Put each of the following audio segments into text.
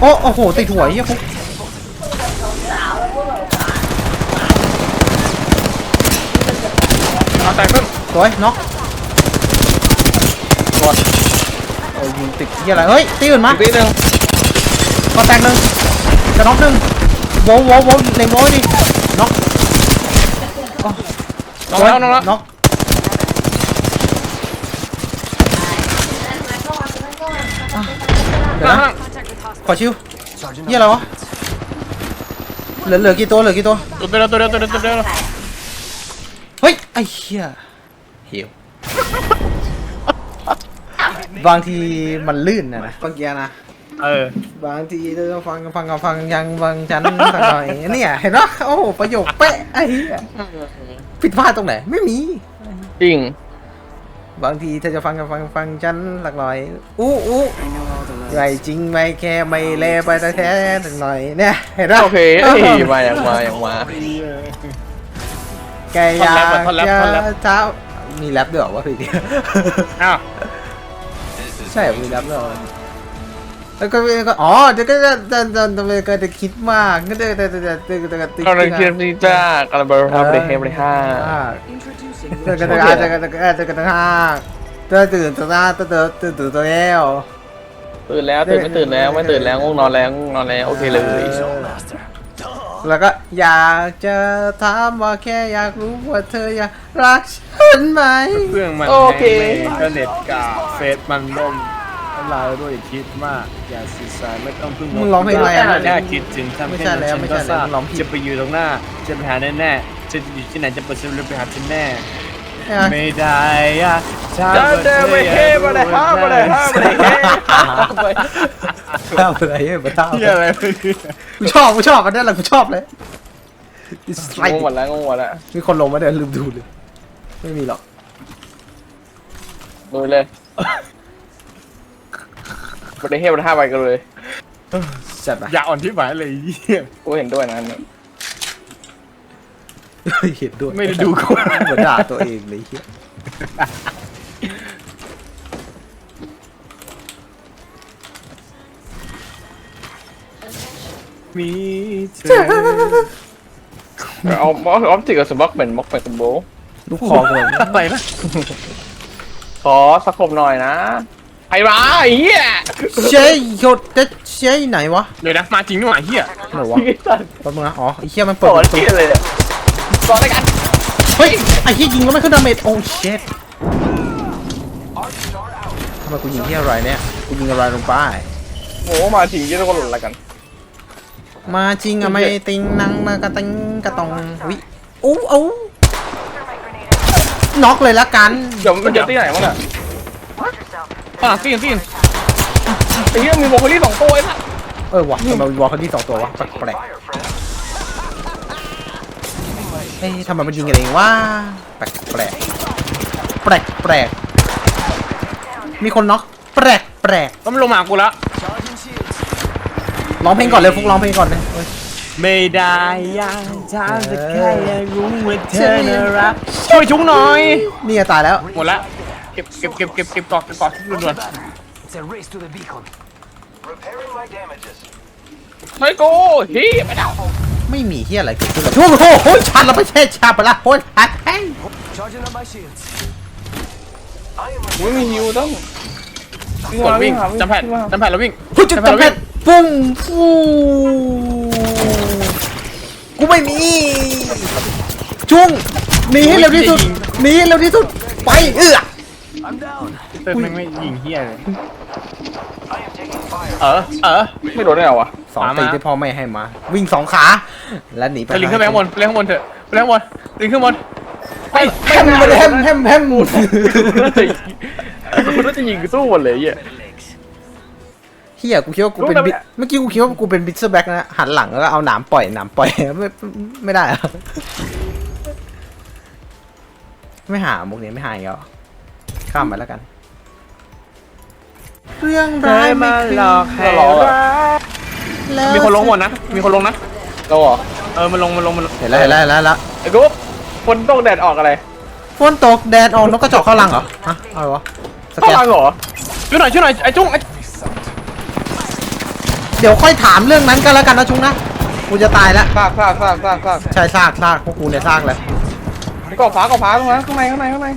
โอ้โอ้โหติดหัวไอ้เหี้ยฟุกเอาแตกขึ้นสวยน็อกกดโอ้ยยิงติดเหี้ยอะไรเฮ้ยตีอื่นมาอีกทีหนึ่งก็แตกหนึ่งจะน็อกหนึ่งโว้โว้โว้เล็งโว้ดิน็อกน้องแล้วน้องแล้วน็อกเดี๋ยวข้างนะล่าง ขอชิวเหี้ยอะไรวะเหลือเหลือกี่ตัวเหลือกี่ตัวตัวเดียวตัวเดียวตัวเดียวตัวเดียวเฮ้ยไอ้เหี้ยเหี่ยวบางทีมันลื่นนะนะบางทีนะเออบางทีเราฟังฟังฟังยังบางชั้นสักหน่อยเนี่ยเห็นปะโอ้โหประโยคเป๊ะไอ้เหี้ยผิดพลาดตรงไหนไม่มีจริง บางทีถ้าจะฟังกับฟังฟังฉันหลักหน่อยอู้อู้ ไม่จริงไม่แค่ไม่เลไปแต่แท้สักหน่อยเนี่ยเห็นปะโอเคเอ้ยมาอย่างมาอย่างมา แกอยากท่อนแรปท่อนแรป จะเช้ามีแรปด้วยเหรอวะพี่เดียอ้าวใช่เหรอมีแรปด้วยเหรอแล้วก็ก็อ๋อเดี๋ยวก็จะจะจะจะก็จะคิดมากก็จะจะจะจะจะจะจะเราเลยคิดนี่จ้ากระเบอร์ครับเลยเฮบเลยห้าจะก็จะจะจะจะจะจะจะห้าจะตื่นตัวหน้าตัวตื่นตื่นตื่นตัวแล้ว ตื่นแล้วตื่นไม่ตื่นแล้วไม่ตื่นแล้วง่วงนอนแล้วง่วงนอนแล้วโอเคเลย แล้วก็อยากจะถามว่าแค่อยากรู้ว่าเธออยากรักฉันไหมเครื่องมันโอเคแรงอินเทอร์เน็ตกาเฟซมันล่มอะไรด้วยคิดมาก อย่าสื่อสารไม่ต้องพึ่งมึงร้องเพลงอะไรอะแค่คิดถึงทำไม่แค่ใช่นั้นแล้วฉันไม่ก็ใช่ทแล้วราบมึงร้องผิด จะไปอยู่ตรงหน้า จะไปหาแน่ๆจะอยู่ที่ไหนจะเปิดซื้อไปหาฉันแน่ใช่ ไหมไม่ได้อะถ้าจ้าเดินไปเฮมาเลยห้ามาเลยห้ามาเลยเฮเล่าอะไรเอ้ยมาเล่าที่อะไรไม่รู้กูชอบกูชอบอันนี้แหละกูชอบเลยงงหมดแล้วงงหมดแล้วมีคนลงมาเดินลืมดูเลย ไม่มีหรอกดูเลยบริเฮบริห้าไปกันเลยจัดไปอย่าอ่อนที่หมายเลยเหี้ยกูเห็นด้วยนะ เห็นด้วยไม่ได้ดูก่อนเหมือนด่าตัวเองเลยเฮียมีเธอเอาเอาเอาติดกับสมบัติเป็นม็อกเป็นสมบูลูกคอกูแบบไปนะขอสักคมหน่อยนะใครมาไอ้เหี้ยเจ๊ยโยดเจ๊เจ๊ยไหนวะเดี๋ยวนะมาจริงนี่หว่าเฮียไหนวะพี่สัตว์แป๊บนึงนะอ๋อไอ้เฮียมันสเปิดอนประตูที่เลยเนี่ย สอนอะไรกันเฮ้ยไอ้เฮียยิงแล้วไม่ขึ้นดาเมจโอ้เช็ดทำไมกูยิงที่อะไรเนี่ยกูยิงอะไรลงไปโอ้มาถึงยี่ห้อหล่นอะไรกัน มาจริงอะไม่ติงนังมากระติงกระตองวิอู้อู้น็อกเลยละกันเดี๋ยวมันจะที่ไหนมั้งน่ะอะซีนซีนไอ้เหี้ยมีโมโคลี่สองตัวไอ้สัสเออวะทำไมวอลเขาที่สองตัววะแปลกแปลก เอ้ยทำไมมันยิงกันเองวะแปลกแปลกแปลกแปลกมีคนน็อกแปลกแปลกก็มันลงมากูแล้วร้องเพลงก่อนเลยฟุกร้องเพลงก่อนเลยเฮ้ยไม่ได้ยังทำแต่แค่อยากรู้ว่าเธอน่ารักช่วยชุ้งหน่อย นี่ไงตายแล้ว หมดละเก็บเก็บเก็บเก็บเก็บกอกเก็บกอกทุกด่วน It's a race to the beacon. Repairing my damages. ๆไม่กูฮีไม่ได้ ไม่มีเฮียอะไรเกิดขึ้นเลยโอ้โหโอ้ยชันเราไปเช่ชาไปละโอ้ยชันแห้ง Charging up my shields. ไม่มีฮิวต้องกดวิ่งจำแผ่นจำแผ่นแล้ววิ่งพุจุดจำเพชรปุ้งฟูกูไม่มีจุ้งหนีให้เร็วที่สุดหนีให้เร็วที่สุดไปเอื้อ I'm down. เติมไม่ไม่ยิงเฮียเลย I am taking fire. เออเออไม่โดนได้เหรอวะ สองมาตีมาที่พ่อไม่ให้มา วิ่งสองขา แล้วหนีไปไปลิงขึ้นไปข้างบนไปลิงข้างบนเถอะไปลิงข้างบนลิงขึ้นบนแฮมไปเลยแฮมแฮมแฮมคุณน่าจะยิงสู้หมดเลยไอ้เหี้ยเฮียกูคิดว่ากูเป็นรู้ไหมบิ๊กเมื่อกี้กูคิดว่ากูเป็นบิ๊กเซอร์แบ็กนะหันหลังแล้วก็เอาหนามปล่อยหนามปล่อยไม่ไม่ได้เหรอะไม่หามุกนี้ไม่หาอีกแล้วข้ามไปแล้วกัน เรื่องร้ายไม่เคยรอเหรอแล้ว มีคนลงหมดนะ มีคนลงนะ เราเหรอเออ มันลง มันลง มันลงเห็นแล้วเห็นแล้วเห็นแล้วเห็นแล้วไอ้กูคนต้องแดดออกอะไรฝนตกแดดออกนกกระจอกเข้ารังเหรอฮะอะไรวะสเข้าแกนมาเหรอ ช่วยหน่อย ช่วยหน่อย ไอ้จุ้งไอ้เดี๋ยวค่อยถามเรื่องนั้นก็แล้วกันนะชุงนะกูจะตายแล้วซากซากซากซากซากใช่ซากซากพวกกูเนี่ยซากเลยนี่กรอบฟ้ากรอบฟ้าตรงนั้นข้างในข้างในข้างใน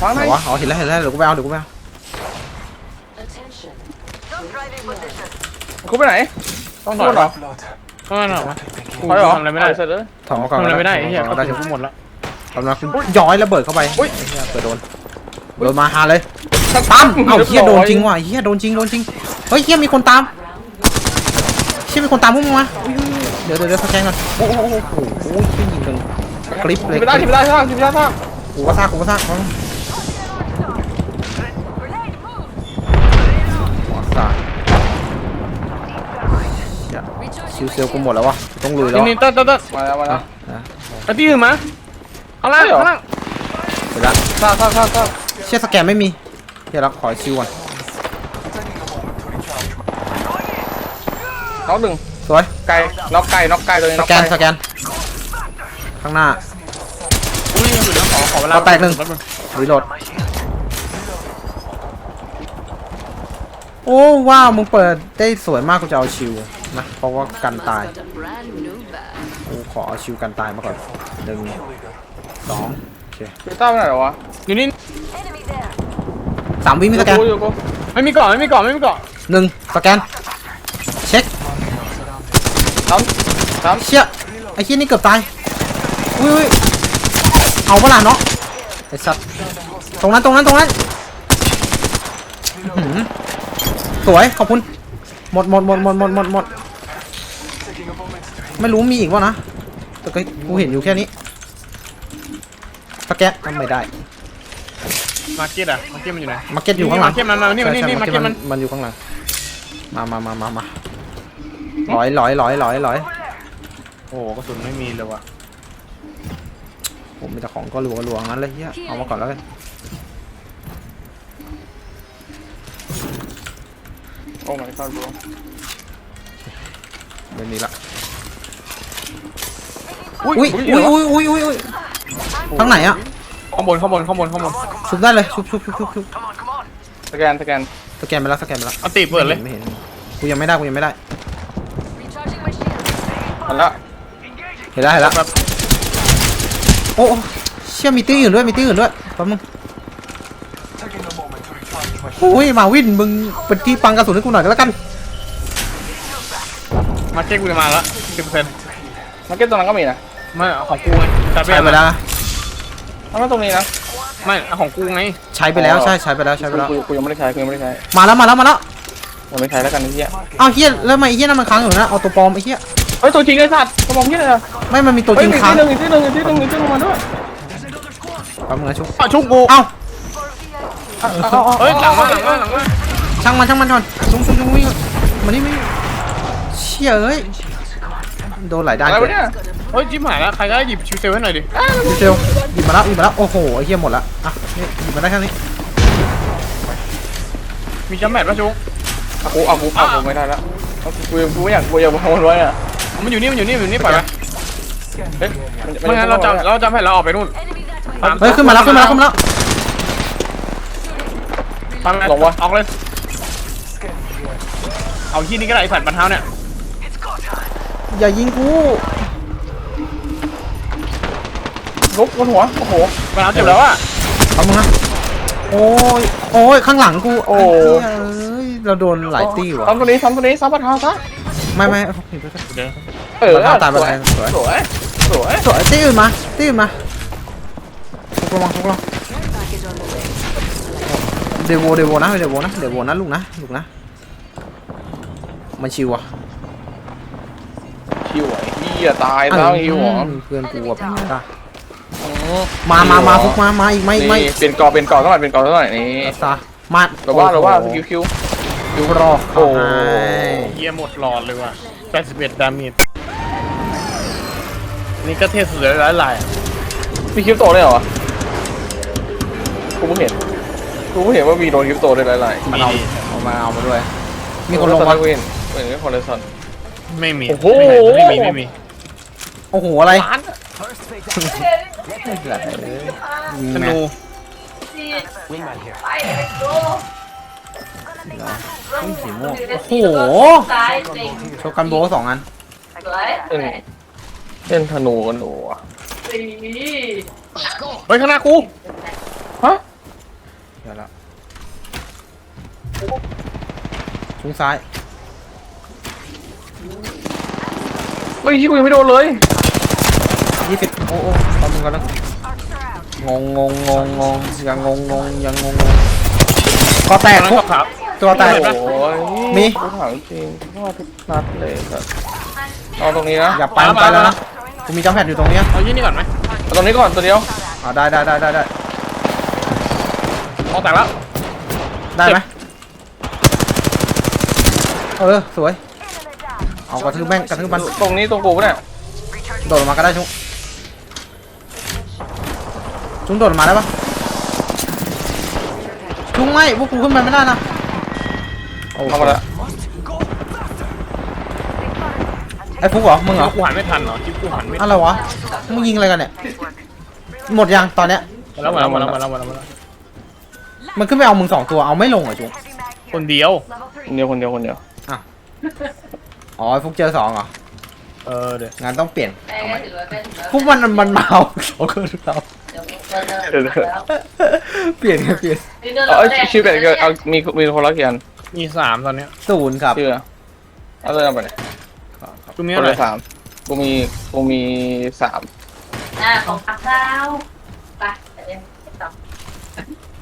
ฟ้าข้างไหในนวะอ๋อเห็นแล้วเห็นแล้วเดี๋ยวกูไปเอาเดี๋ยวกูไปเอา Attention. คุณไปไหน ต้องถอยเหรอ Upload. ก็นั่นเหรอวะกูถอยเหรอ ทำอะไรไม่ได้เสร็จเลยถอดมาก่อนทำอะไรไม่ได้ไอ้เหี้ยถก็อดมาถึได้งกูหมดแล้วถอดมาย้อยระเบิดเข้าไปอุ๊ยไอ้เหี้ยเปิดโดนโดนมาหาเลยตามเอ้าเฮียโดนจริงว่ะเฮียโดนจริงโดนจริงเฮ้ยเฮียมีคนตามเฮียมีคนตามพวกมึงมาอุ๊ยเดี๋ยวเดี๋ยวเดี๋ยวสแกนก่อนโอ้โหโอ้โหโอ้โหโอ้โหเหี้ยยิงกันกริปเลยทีไม่ได้ทีไม่ได้ซากทีไม่ได้ซากกูก็ซากกูก็ซากเอาหัวซา หี้ยชิวเซลกูหมดแล้ววะกูต้องลุยแล้วนี่วะนี่เต้นเต้นเต้นมาแล้วมาแล้วนะไอ้ที่อื่นมาข้างล่างใช่เหรอข้างล่างเสร็จแล้วซากซากซากซากเชี่ยสแกนไม่มีเดี๋ยวเราขอชิวก่อนน็อกหนึ่งสวยไก่น็อกไก่น็อกไก่ตัวนี้สน็อกแกไก่นสแกน ข้างหน้า อุ้ยอยู่เดี๋ยวขอขอเวลาเอาแตกหนึ่งแป๊บนึงรีโหลดโอ้ว้าวมึงเปิดได้สวยมากกูจะเอาชิว นะ เพราะว่ากันตาย Got a brand new bag. กูขอเอาชิวกันตายมาก่อนหนึ่งสองโอเคคือต้าไปไหนเหรอวะอยู่นี่สามวิมีสแกนอยู่กูอยู่กูไม่มีเกาะไม่มีเกาะไม่มีเกาะหนึ่งสแกนเช็คทำทำเชี่ยไอ้เชี่ยนี่เกือบตายอุ้ยอุ้ยเอาเปะล่าเนาะไอ้สัตว์ตรงนั้นตรงนั้นตรงนั้นอื้อหือสวยขอบคุณหมดหมดหมดหมดหมดหมดหมด ไม่รู้มีอีกวะนะ แต่ก็กูเห็นอยู่แค่นี้สแกนทำไม่ได้ มาร์เก็ตอะมาร์เก็ตมันอยู่ไหน มาร์เก็ตอยู่ข้างหลังมาร์เก็ตมันมานี่มานี่ใช่นี่ใช่มาร์เก็ตมันมันอยู่ข้างหลัง มามามามามาหลอยหลอยหลอยหลอยหลอยโอ้โหกระสุนไม่มีเลยว่ะผมมีแต่ของก็รัวรัวงั้นเลยเฮียเอามาก่อนแล้วกันโอ้ my god bro ไม่มีละอุ้ยอุ้ยอุ้ยอุ้ยอุ้ยอุ้ยอุ้ยทางไหนอะข้างบนข้างบนข้างบนข้างบนชุบได้เลยชุบชุบชุบชุบชุบสแกนสแกนสแกนไปแล้วสแกนไปแล้วเอาตีเปิดเลยไม่เห็นกูยังไม่ได้กูยังไม่ได้ Recharging my shield. มันละเห็นแล้วเห็นแล้วโอ้โอ้เชี่ยมีตี้อื่นด้วยมีตี้อื่นด้วยแป๊บนึง Taking a moment to recharge my โอ้ยมาวินมึงเป็นที่ปังกระสุนให้กูหน่อยก็แล้วกัน มาร์เก็ตกูจะมาแล้วสิบเปอร์เซ็นต์มาร์เก็ตตรงนั้นก็มีนะไม่เอาของกูไงจัดไปใช้ไปแล้วนะทำไมตรงนี้นะไม่เอาของกูไงใช้ไปแล้วใช่ใช้ไปแล้วใช้ไปแล้วกูกูยังไม่ได้ใช้กูยังไม่ได้ใช้มาแล้วมาแล้วมาแล้วยังไม่ใช้แล้วกันไอ้เหี้ยอ้าวเฮียแล้วทำไมไอ้เฮียนั่นมันค้างอยู่นะเอาตัวปลอมไอ้เฮียเฮ้ยตัวจริงไอ้สัตว์กระบอกเหี้ยเลยอะไม่มันมีตัวจเฮ้ยริงมีค้างที่หนึ่งอีกที่หนึ่งอีกที่หนึ่งอีกที่หนึ่งมาด้วยแป๊บนึงนะชุบเอาชุบกูเอ้าเฮ้ยหลังมาหลังมาหลังมาช่างมันช่างมันก่อนชุบชุบชุบวิ่งมานี่มานี่ เชี่ยเอ้ยโดนหลายด้านอะไรเกิวะนเนี่ยเฮ้ยจิ้มหายแล้วใครก็ได้หยิบชิวเซลให้หน่อยดิดีเซลหยิบมาแล้วหยิบมาแล้วโอ้โหไอ้เหี้ยหมดละอะนี่หยิบมาได้แค่นี้มีจัมแบตป่ะชุบเอากูเอากูเอากูไม่ได้แล้วเอากูกูไม่อยากกูอยากมาไว้อะมันอยู่นี่มันอยู่นี่มันอยู่นี่ปล่อยไปเฮ้ยไม่งั้นเราจำเราจำแผ่นเราออกไปนู่น Enemy that way. ตามเฮ้ยขึ้นมาแล้วขึ้นมาแล้วขึ้นมาแล้วตามไปออกเลยเอาที่นี่ก็ได้ไอ้สัตว์บันเท้าเนี่ย อย่ายิงกูลุกบนหัว โอ้โหบันเท้าเจ็บแล้วอะ เอามึงนะโอ้ยโอ้ยข้างหลังกูโอ้ไเหี้ยเอ้ยเราโดนหลายตี้ว่ะซ้ำตัวนี้ซ้ำตัวนี้ซ้ำปะทางซะไม่ไม่เดี๋ยวเออปะทางตามปะทางสวยสวยสวยสวยตี้อื่นมาตี้อื่นมาทุกลงมาทุกลง Package on the way. เดโวเดโวนะเดโวนะเดโวนะลูกนะลูกนะมันชิวอะ คิวไอ้เหี้ยตายแล้วคิวหรอมเพื่อนกูอะเป็นไงล่ะมามามาฟุกมามาอีกไหมอีกไหมนี่เป็นกอเป็นกอเท่าไหร่เป็นกอเท่าไหร่นี่ซามาหรือว่าหรือว่าสกิลคิวคิวรอโอ้โอ้เฮียหมดหลอดเลยว่ะ81ดาเมจนี่ก็เทสุดเลยหลายลายอะมีคริปโตเลยเหรอกูเพิ่งเห็นกูเพิ่งเห็นว่ามีโดนคริปโตได้หลายๆมันเอาเอามาเอามาด้วยมีคนลงมามาเวนเวนคนเลยสัน ไม่มี โอ้โห ไม่มี ไม่มี โอ้โหอะไรล้าน First fake ธนู wingman here. เหรออุ้ยสีม่วงโอ้โหโชกันโบสองอันเล่นเล่นธนูกันหนูอะเฮ้ยข้างหน้ากูฮะเดี๋ยวละชุงซ้าย เฮ้ยที่กูยังไม่โดนเลยยี่สิบโอ้โอ้ตอนมึงกันแล้วงงงงงงงงยังงงงงยังงงงก็แตกข้างหทุน้ากครับ ตัวแตก โอ้ยมี กูถามจริงว่าทุกนัดเลยครับเอาตรงนี้นะอย่าไปไปแล้วนะกูมีจัมแพดอยู่ตรงเนี้ยเอายี่นี่ก่อนไหมเอาตรงนี้ก่อนตัวเดียวอ๋อได้ได้ได้ได้ได้มองแตกแล้วได้ไหมเออสวย เอากระทืบแม่งกระทืบมันตรงนี้ตรงกูปะเนี่ยโดดลงมาก็ได้ชุงชุงโดดลงมาได้ปะชุงไม่พวกกูขึ้นไปไม่ได้นะโอ้เข้ามาแล้วไอ้ฟุกเหรอมึงเหรอกูหันไม่ทันเหรอจิ๊บกูหันไม่ทันอะไรวะมึงยิงอะไรกันเนี่ยหมดยังตอนเนี้ยมาแล้วมาแล้วมาแล้วมาแล้วมาแล้วมาแล้วมันขึ้นไปเอามึงสองตัวเอาไม่ลงเหรอจุงคนเดียวคนเดียวคนเดียวคนเดียวอ๋ อไอ้ฟุกเจอสองเหรอเออเดี๋ยวงานต้องเปลี่ยนฟุกมันมันเมาสองคนเราเดี๋ยวเดี๋ยวเปลี่ยนครับเปลี่ยนเอาเอาชื่อแบบเอามีมีคนละกี่อันมีสามตอนเนี้ยศูนย์ครับชื่อเอาเลยเอาไปเลยตรงนี้คนอะไรละสามกูมีกูมีสามอ่าของพักเท้าไปเดี๋ยวต่อ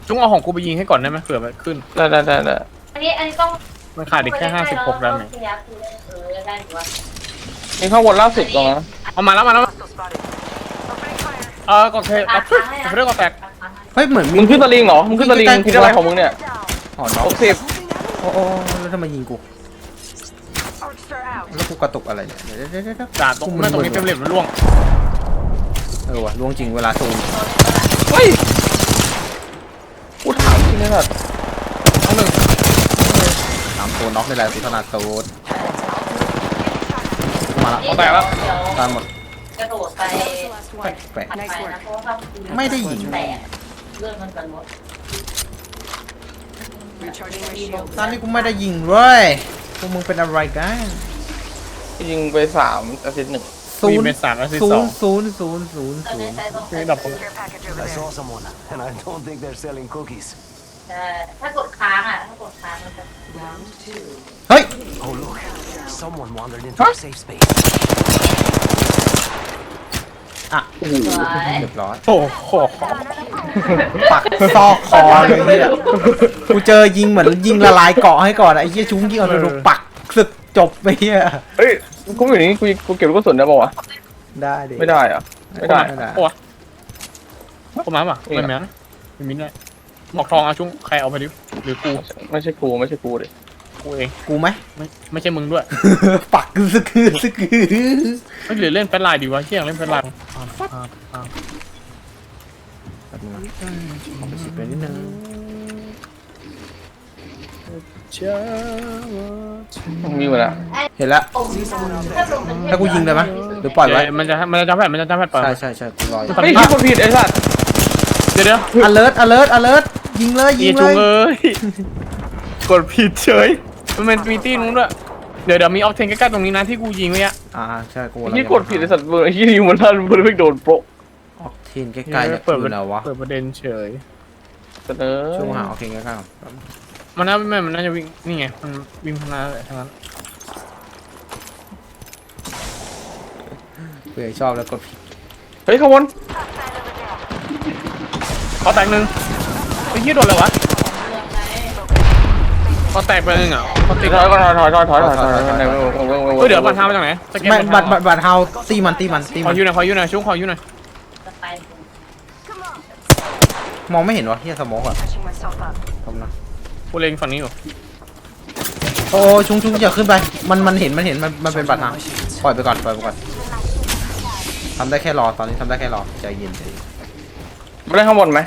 จุ้งเอาของกูไปยิงให้ก่อนได้ไหมเผื่อมันขึ้นได้ได้ได้ได้อันนี้อันนี้ต้อง มันขาดอีกแค่ห้าสิบหกดาเมจเออได้หรือว่ามีข้างบนล่าสุดตรงนั้นเอามาแล้วมาแล้วเออกดเทเอาปุ๊บเอาเรื่องกดแตกเฮ้ยเหมือนมึงขึ้นตะลิงเหรอ มึงขึ้นตะลิงใกล้ๆคิดอะไรของมึงเนี่ยอ๋อน้องหกสิบโอ้โอ้แล้วทำไมยิงกูแล้วกูกระตุกอะไรเนี่ยเดี๋ยวเดี๋ยวเดี๋ยวเดี๋ยวจ่าตรงนั้นตรงนี้เต็มเหลี่ยมมันล่วงเออว่ะล่วงจริงเวลาซูมเฮ้ยกูถามจริงเลยแบบเอาหนึ่ง ตามตัวน็อกนี่แหละสิขนาดโซดมาแล้วเอาแตกแล้ว ตามหมดกระโดดไปแปลกไปนะเพราะว่าไม่ได้ยิง แตกเรื่องมันกันหมดตอนนี้กูไม่ได้ยิงเว้ยพวกมึงเป็นอะไรกันยิงไปสามอาทิตย์หนึ่ง ศูมีนย์เป็นสามแล้วสิศูสอนง ย์ศูนย์ศูนย์ศูนย์ตอนศูนี้นย์ใช้ต้องคือดับผม I saw someone, and I don't think they're selling cookies. ใช่ถ้ากดค้างอะ ถ้ากดค้างมันจะเฮ้ย Oh, look. Someone wandered into a safe space. อะโอ้โหสวยเรียบร้อย โอ้โหปักซอกคอเลยเนี่ยกูเจอยิงเหมือนยิงละลายเกาะให้ก่อนอะไอ้เหี้ยชุ้งยิงเอาดูปักสึกจบไปเหี้ยเฮ้ยกูอยู่นี่กูกูเก็บลูกกระสุนได้ป่าวะได้ดิ ไม่ได้อะไม่ได้ไม่ได้ โอ้วเข้ามาป่ะไม่แม้ไม่มินได้ หมอกทองเอาจุ้งใครเอาไปดิหรือกูไม่ใช่กูไม่ใช่กูดิกูเองกูไหม ไม่ไม่ใช่มึงด้วย ปักสึกคือสึกคือไม่หรือเล่นเป็นลายดีวะเที่ยงเล่นเป็นลายอ่าอ่าอ่าแป๊บนึงนะขอไปสิบไปนิดนึงมีหมดแล้วเห็นแล้วถ้าลงเป็นถ้ากูยิงได้ไหมหรือปล่อยไว้เดี๋ยวมันจะมันจะจำแผดมันจะจำแผดเปิดใช่ใช่ใช่กูรออยู่เฮ้ยคิดคนผิดไอ้สัตว์เดี๋ยวเดี๋ยว alert alert alert ยิงเลยยิอีงเลจุงยเอ้ย กดผิดเฉย มันเป็นมีตี้นู้นด้วย เดี๋ยวเดี๋ยวมีออฟเทนใกล้ๆตรงนี้นะที่กูยิงไว้อะอ่าใช่กูไอ้ที่กดผิดไอ้สัตว์ไอ้ที่ยิงมันลั่นมันไม่โดนโปะออกเทนใกล้ๆเนี่ยเปิดคืออะไรวะเปิดประเด็นเฉยเสนอช่วงหาออกเทนใกล้ๆก่อนมันน่าไม่มันน่าจะวิ่งนี่ไงมันวิ่งข้างหน้าเลยทั้งนั้นเผื่อชอบแล้วกดผิดเฮ้ยขบวนขอแตกหนึ่ง ไอ้ยี่โดนเลยวะขอแตกไปนึงอะขอติดถอยก่อนถอยถอยถอยถอยถอยถอยเฮ้ยเดี๋ยวบัตรทามาจากไหนสแกนไม่บัตรบัตรบัตรเฮาตีมันตีมันตีขมัอนอยู่หน่อยขออยู่หน่อยชุ่งขออยู่หน่อยมองไม่เห็นวะเฮียสมองอะทำนะกูเล็งฝั่งนี้อยู่โอ้ชุงชุงอย่าขึ้นไปมันมันเห็นมันเห็นมันมันเป็นบัตรทาปล่อยไปก่อนปล่อยไปก่อนทำได้แค่รอตอนนี้ทำได้แค่รอใจเย็นใจเย็นไม่ได้ข้างบนไหม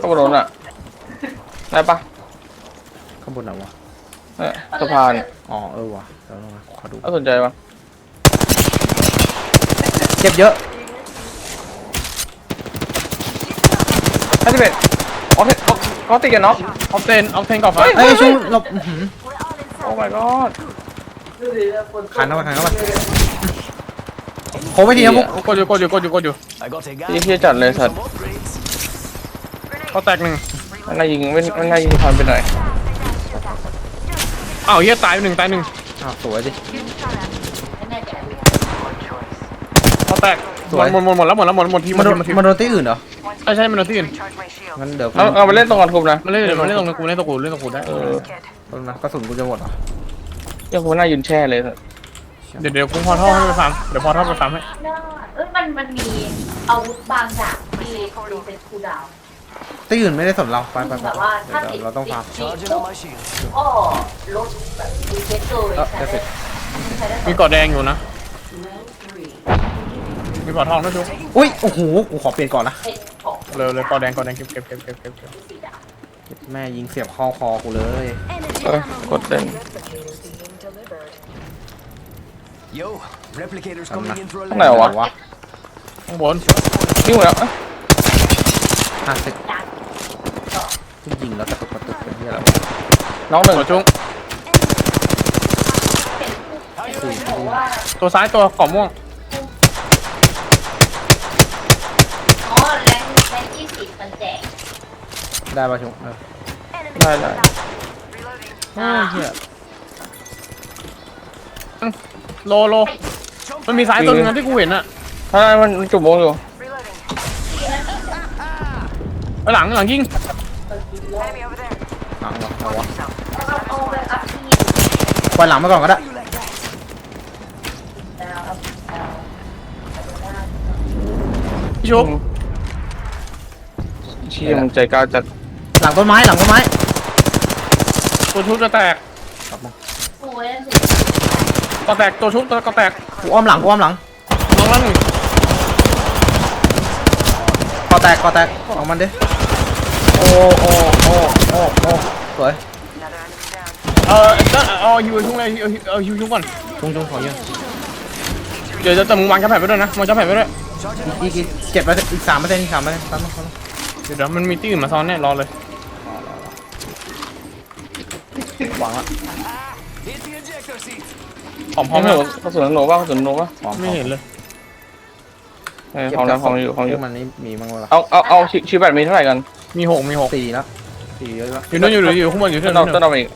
ข้างบนโดนอะได้ปะข้างบนไหนวะเนี่ยสะพานอ๋อเออวะเดี๋ยวลองมาขอดู น่าสนใจปะเจ็บเยอะห้าสิบเอ็ดโอเคก็ติดกันน็อกออฟเทนออฟเทนก่อนไฟเอ้ยชุงหลบอื้อหือโอ้ my god ขันเข้าไปขันเข้าไปโคไปทีนะพวกกดอยู่กดอยู่กดอยู่กดอยู่ I got a ที่ guy. เฮียจัดเลยสัตว์ Upgrades. ก็แตกหนึ่งมันน่ายิงไม่ไม่น่ายิงทันไปหน่อยอ้าวเฮียตายไปหนึ่งตายหนึ่งอ้าวสวยดิไม่แน่ใจก็แตกสวยหมดหมดหมดแล้วหมดแล้วหมดหมดทีมหมันโดนหทีมันโดนที่อื่นเหรอใช่ใช่มันโดนที่อื่นงั้นเดี๋ยวเอาเอาไปเล่นตรงกันคุมนะมันเล่นเดี๋ยวมันเล่นตรงกูเล่นตรงกูเล่นตรงกูได้เออแป๊บนึงนะกระสุนกูจะหมดเหรอเฮียกูน่ายืนแช่เลยสัตว์เดี๋ยวเดี๋ยวกูพอท่อให้ไปฟาร์มเดี๋ยวพอท่อไปฟาร์มให้เอ้ยมันมันมีอาวุธบางอย่างที่รีเซ็ตคูลดาวน์ ที่อื่นไม่ได้สนเราไปไปไปแบบว่าถ้าเดี๋ติยดวเราต้องฟาร์มติด Charging on my shield. ก็ลดแบบรีเซ็ตโดยเออใช้เดี๋ยวเสร็จใช้ได้มีเกาะแดงอยู่นะ มีเกาะทองด้วยดูอุ้ยโอ้โหกูขอเปลี่ยนก่อนนะเป็นของเลยเลยเกาะแดงเกาะแดงเก็บเก็บเก็บเก็บเก็บเก็บสีดแม่ยิงเสียบเข้าคอกูเลยเออกดเล่น Yo, replicators Come coming on. in for a ข้างไหน landing. วะวะข้างบนวิ่งหมดแล้วเอ้ย ห้าสิบำดักยิงแล้วกระตุกกระตุกเป็นที่อะไรน้องหนึ่งหัวจุ้งเป็นผู้บอกว่าตัวซ้ายตัวเกาะม่วงอ๋อแรงแรงยี่สิบมันแจกได้ป่ะชุงเออได้ได้อ่าเฮียโลโลมันมีซ้ายตัวหนึงนะที่กูเห็นอะถ้ามันมันจุ่มวงอยู่ ไปหลังหลังยิงหลังวะเอาวะเอเอาไปอัพที่ปล่อยหลังมาก่อนก็ได้ พี่ชุบเชี่ยมึงใจกล้าจัดหลังต้นไม้หลังต้นไม้ตัวชุบจะแตกสวยสิก็แตกตัวชุบตัวก็แตกกูอ้อมหลังกูอ้อมหลังน้องล่างหนึ่งคอแตกคอแตกเอามันดิ โอ้โอ้โอ้โอ้โอ้สวยเออเออเอาฮิวชุบเลยเอาเอาฮิวชุบก่อนชุงชุงขอเยิงเดี๋ยวจะแต่มึงวางแคปแผ่นไปด้วยนะวางแคปแผ่นไปด้วยอีกอีกเจ็ดเปอร์เซ็นต์อีกสามเปอร์เซ็นต์อีกสามเปอร์เซ็นต์ตามมาตามมาเดี๋ยวเดี๋ยวมันมีที่อื่นมาซ้อนแน่รอเลยหวางละพร้อมพร้ร้อมมหแล้วนูกระสุนหนูป่ะกระสุนหนูป่ะพร้อมไม่เห็นเลยเออพร้อมแล้วพร้อมอยู่พร้อมอยู่ มันนี่มีมั้งวะเอาเอาเอาชิชิวแบตมีเท่าไหร่กัน มีหกมีหกสี่แล้วสี่เยอะแล้วอยู่นู่นอยู่อยู่ข้างบนอยู่ที่ต้นนั่เอานต้นเอาไปอีก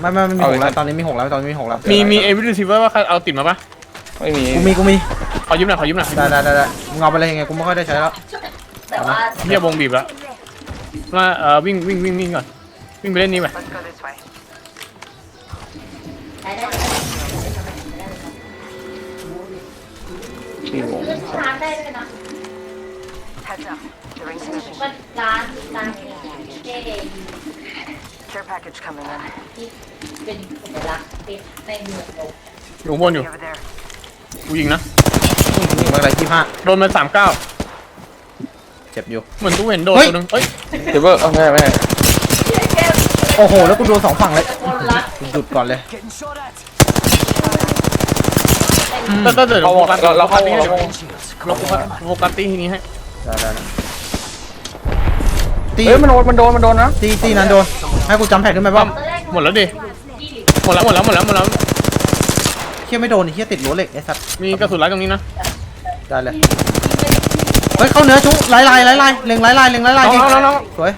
ไม่ไม่ไม่มีเอาหอีกกแล้วแล้วตอนนี้มีหกแล้วตอนนี้มีหกแล้วมีมีเอวิซีว่าว่าใครเอาติดมาปะไม่มีกูมีกูมีขอยืมหน่อยขอยืมหน่อยได้ได้ได้ได้มึงเอาไปเลยยังไงกูไม่ค่อยได้ใช้แล้วแต่ว่าเฮียวงบีบแล้วมาเอ่อวิ่งวิ่งวิ่งวิ่งก่อนวิ่งไปเล่นนี้ไปใช้ได้ชิวเลือ กร้านได้ด้วยนะมันร้านร้านเจ Care package coming in. ที่เป็นสัญลักษณ์เป็นในเมืองลงอยู่ข้างบนอยู่ Over there. กูยิงนะยิงมาอะไรยี่ห้าโดนมาสามเก้าเจ็บอยู่ เหมือนกูเห็นโดนเฮ้ย ตัวหนึงเอ้ย เดี๋ยวเบอร์เอาไม่ได้ไม่ได้โอ้โห แล้วกูโดนสองฝั่งเลยหยุดก่อนเลย Getting shot at. เต้นเต้นเต้นเขาโฟกัสเราเราโฟกัเข้าสวที่งให้เราเข้าวง Shields. เราโฟกัสโฟกัสที่ทีนี้ให้ ได้ได้ได้ ตีเฮ้ยมันโดนมันโดนมันโดนนะตีตีนั้นโดน ให้กูจำแผนขึ้นไปบ้างหมดแล้วดิ หมดแล้วหมดแล้วหมดแล้วหมดแล้ว เฮียไม่โดนไอ้เฮียติดรั้วเหล็กไอ้สัตว์มีกระสุนไล่ตรงนี้นะ ได้เลย เฮ้ยเข้าเนื้อชุไล่ไล่ไล่ไล่เล็งไล่ไล่เล็งไล่ไล่น้องยิงน้องน้อง สวย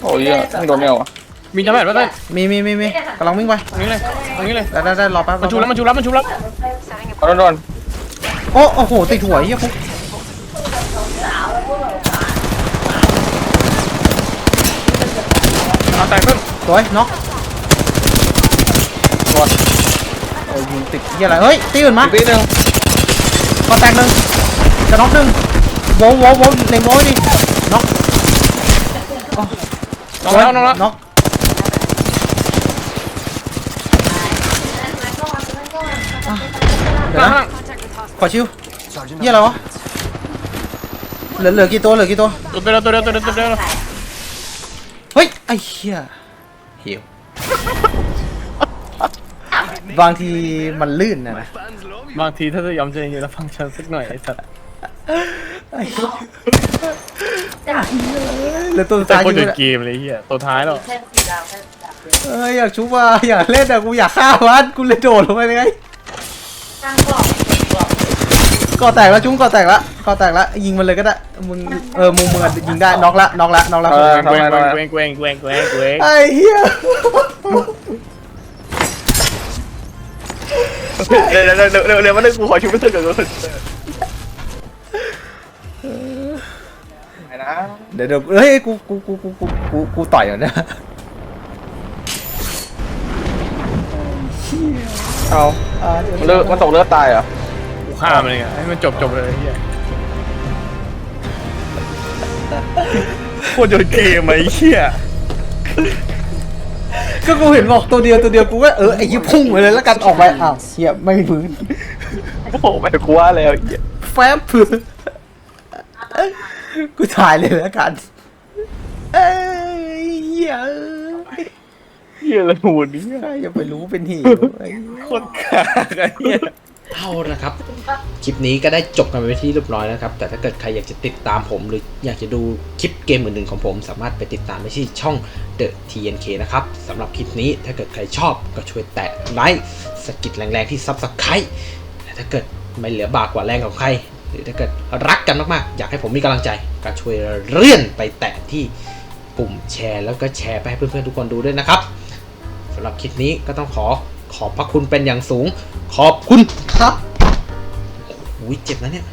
โอ้ยยังโดนไม่เอาอะมีจำแผนไว้เต้นมีมีมีมีกำลังวิ่งไป ตรงนี้เลย ตรงนี้เลย ได้ได้ได้รอแป๊บมันชูแล้วมันชูแล้วมันชูแล้วเอาโดนโดนโอ้โอ้โหติดหัวเฮียฟุก เอาแตกเพิ่มสวยน็อกโอ้ยยิงติดเฮียอะไรเฮ้ยตีอื่นมาอีกทีหนึ่งก็แตกหนึ่งจะน็อกหนึ่งโว้โว้โว้เล็งโว้ดิน็อกน้องแล้วน้องแล้วน็อกเดี๋ยวข้างนะล่างขอชิว Sergeant. เฮียอะไรวะเหลือเหลือกี่ตัวเหลือกี่ตัวตัวเดียวตัวเดียวตัวเดียวตัวเดียวเฮ้ย ไอ้เหี้ยหิวบางทีมันลื่นนะนะ Fans love you. บางทีถ้าจะยอมใจเย็นแล้วฟังฉันสักหน่อยไอ้สัตว์จากเหลือตัวสุดแต่ท้ายคนจริเดิงนเกมเลยเฮียตัวท้ายแล้วแค่สีดาวแค่สีดาวเลยเอ้ยอยากชุบว่ะอยากเล่นแต่กูอยากฆ่าวัดกูเลยโดดลงไปเลยไง สร้างกรอบกรอบ ก่อแตกแล้วจุ้งก่อแตกละก่อแตกละยิงมันเลยก็ได้มึงเออมึงมึงอะยิงได้น็อกละน็อกละน็อกละเออ เกวงเกวงเกวงเกวงเกวงเกวงเกวงไอ้เหี้ยเดี๋ยวเดี๋ยวเดี๋ยวเดี๋ยวเดี๋ยวมาเรื่องกูขอชิมไม่ถึงก่อนไปนะเดี๋ยวเดี๋ยวเฮ้ยกูกูกูกูกูกูกูต่อยก่อนนะเอาอ่าเดี๋ยวมันเลือดมันตกเลือดตายเหรอ กูฆ่ามันเลยไงให้มันจบจบเลยเฮียโคตรโดนเกมไอ้เฮียก็กูเห็นบอกตัวเดียวตัวเดียวกูก็เออไอ้ยี่พุ่งไปเลยแล้วกันออกไปอ้าวเชี่ยไม่มีพื้นโอ้โหไม่กลัวแล้วไอ้เหี้ยแฟบพื้นกูถ่ายเลยแล้วกัน เอ้ยเหี้ยเอ้ยเหี้ยอะไรหูนี้ใครจะไปรู้เป็นหิวไอ้ โคตรกากไอ้เฮีย เอาละครับ คลิปนี้ก็ได้จบกันไปที่เรียบร้อยแล้วครับ แต่ถ้าเกิดใครอยากจะติดตามผม หรืออยากจะดูคลิปเกมอื่นๆของผม สามารถไปติดตามได้ที่ช่อง The TNK นะครับสำหรับคลิปนี้ถ้าเกิดใครชอบก็ช่วยแตะไลค์สกิดแรงๆที่ Subscribe แต่ถ้าเกิดไม่เหลือบากกว่าแรงของใคร หรือถ้าเกิดรักกันมากๆ อยากให้ผมมีกำลังใจ ก็ช่วยเลื่อนไปแตะที่ปุ่มแชร์ แล้วก็แชร์ไปให้เพื่อนๆทุกคนดูด้วยนะครับสำหรับคลิปนี้ก็ต้องขอขอบพระคุณเป็นอย่างสูง ขอบคุณครับอุ้ยเจ็บนะเนี่ย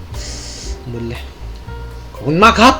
มึนเลย ขอบคุณมากครับ